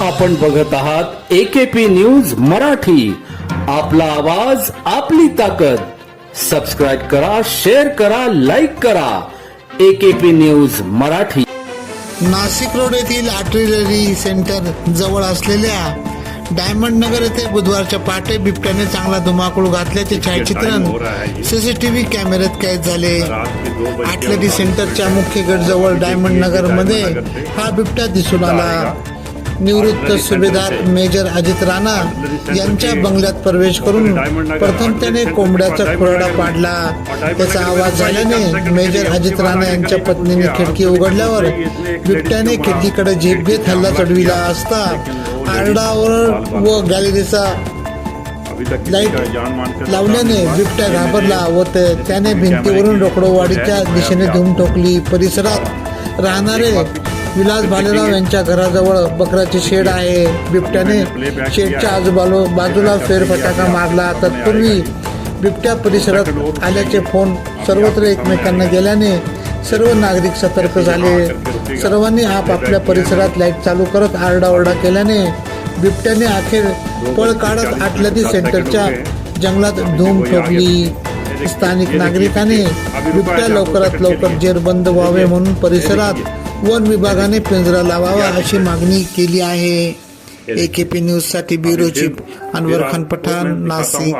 आपण बघत आहात एकेपी न्यूज मराठी. आपला आवाज आपली ताकद. सबस्क्राईब करा शेअर करा लाईक करा. AKP news Marathi. Nashik road येथील आर्टिलरी सेंटर जवळ असलेल्या डायमंड नगर येथे बुधवारच्या पहाटे बिबट्याने चांगला धुमाकूळ घातल्याचे छायाचित्रण सीसीटीव्ही कॅमेऱ्यात कैद झाले. आर्टिलरी सेंटरच्या मुख्य गेट जवळ डायमंड नगरमध्ये हा बिबट्या दिसून आला. निवृत्त सुभेदार मेजर अजित राणा यांच्या बंगल्यात प्रवेश करून प्रथम त्याने कोंबड्याचा खुराडा पाडला. त्याचा आवाज झाल्याने मेजर अजित राणा यांच्या पत्नीने खिडकी उघडल्यावर बिबट्याने खिडकीकडे झेप घेत हल्ला चढविला असता आरडाओरड व गॅलरीचा लाइट लावल्याने बिबट्या घाबरला व ते- त्याने भिंतीवरून रोकडोवाडीच्या दिशेने धूम ठोकली परिसरात राहणारे विलास भालेराव यांच्या घराजवळ बकराचे शेड आहे. बिबट्याने शेडच्या आजूबाजू बाजूला फेरफटाका मारला. तत्पूर्वी बिबट्या परिसरात आल्याचे फोन सर्वत्र एकमेकांना गेल्याने सर्व नागरिक सतर्क झाले. सर्वांनी आपापल्या परिसरात लाइट चालू करत आरडाओरडा केल्याने बिबट्याने अखेर पळ काढत आटलती सेंटरच्या जंगलात धूम ठोकली. स्थानिक नागरिकांनी बिबट्या लवकरात लवकर जेरबंद व्हावे म्हणून परिसरात वन विभागाने पिंजरा लावावा अशी मागणी केली आहे. एकेपी न्यूजसाठी ब्युरो चीफ अनवर खान पठाण नाशिक.